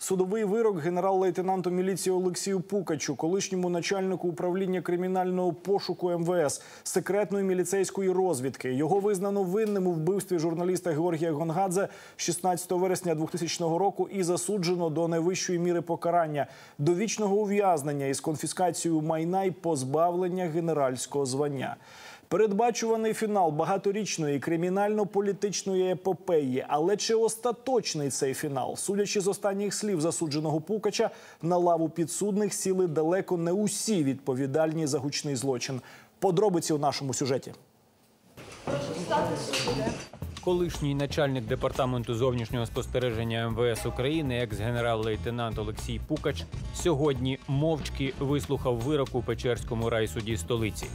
Судовий вирок генерал-лейтенанту міліції Олексію Пукачу, колишньому начальнику управління кримінального пошуку МВС, секретної міліцейської розвідки. Його визнано винним у вбивстві журналіста Георгія Гонгадзе 16 вересня 2000 року і засуджено до найвищої міри покарання довічного ув'язнення із конфіскацією майна й позбавлення генеральського звання. Передбачуваний фінал багаторічної кримінально-політичної епопеї. Але чи остаточний цей фінал? Судячи з останніх слів засудженого Пукача, на лаву підсудних сіли далеко не усі відповідальні за гучний злочин. Подробиці у нашому сюжеті. Колишній начальник департаменту зовнішнього спостереження МВС України, екс-генерал-лейтенант Олексій Пукач, сьогодні мовчки вислухав вирок у Печерському райсуді столиці.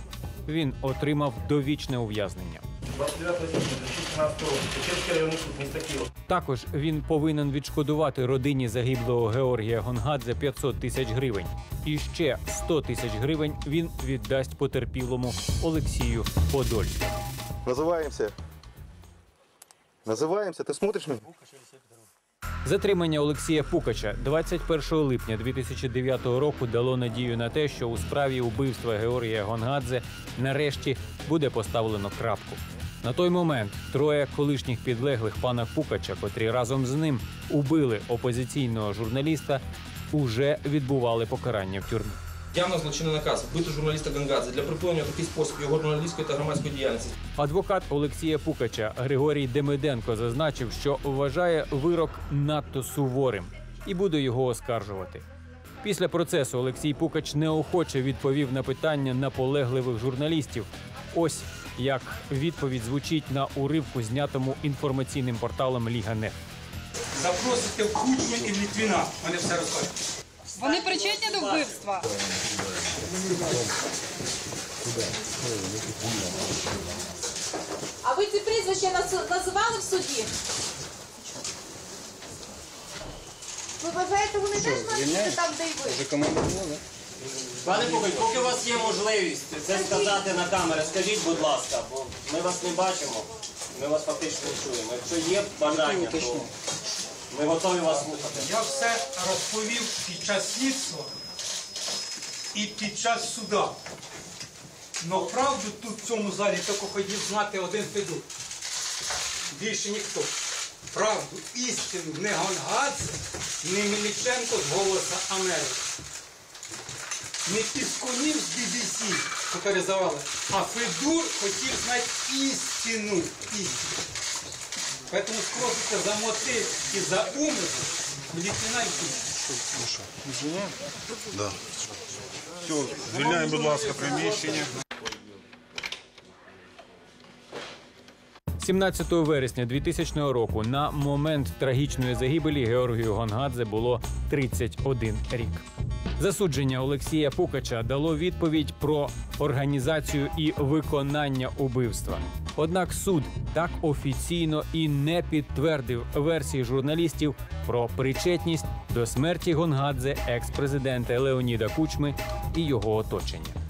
Він отримав довічне ув'язнення. 29 січня 2013 року Печерський районний суд міста Києва. Також він повинен відшкодувати родині загиблого Георгія Гонгадзе 500 тисяч гривень. І ще 100 тисяч гривень він віддасть потерпілому Олексію Подольському. Называемся. Называемся. Ты смотришь меня? Затримання Олексія Пукача 21 липня 2009 року дало надію на те, що у справі убивства Георгія Гонгадзе нарешті буде поставлено крапку. На той момент троє колишніх підлеглих пана Пукача, котрі разом з ним убили опозиційного журналіста, уже відбували покарання в тюрмі. Явно злочинний наказ вбити журналіста Гангадзе для припинення в такий спосіб його журналістської та громадської діяльності. Адвокат Олексія Пукача Григорій Демиденко зазначив, що вважає вирок надто суворим і буде його оскаржувати. Після процесу Олексій Пукач неохоче відповів на питання наполегливих журналістів. Ось як відповідь звучить на уривку, знятому інформаційним порталом Ліга Нет. Запросите в Кучму і в Літвіна. Вони все розкажуть. Вони причетні до вбивства. А ви ці прізвища називали в суді? Ви вважаєте, вони теж мають бути там, де й ви? Пане Пугаль, поки у вас є можливість це сказати на камеру, скажіть, будь ласка, бо ми вас не бачимо, ми вас фактично не чуємо. Якщо є бажання, то ми готові вас слухати. Я все розповів під час слідства і під час суда. Но правду тут в цьому залі тільки хотів знати один Федур. Більше ніхто. Правду, істину не Гонгадзе, не Міліченко з голоса Америки. Не Піскунів з BBC популяризували, а Федур хотів знати істину. істину. Поэтому спросите за мотив і за умисел в лейтенанті. Все, звільняємо, будь ласка, приміщення. 17 вересня 2000 року на момент трагічної загибелі Георгію Гонгадзе було 31 рік. Засудження Олексія Пукача дало відповідь про організацію і виконання убивства. Однак суд так офіційно і не підтвердив версії журналістів про причетність до смерті Гонгадзе екс-президента Леоніда Кучми і його оточення.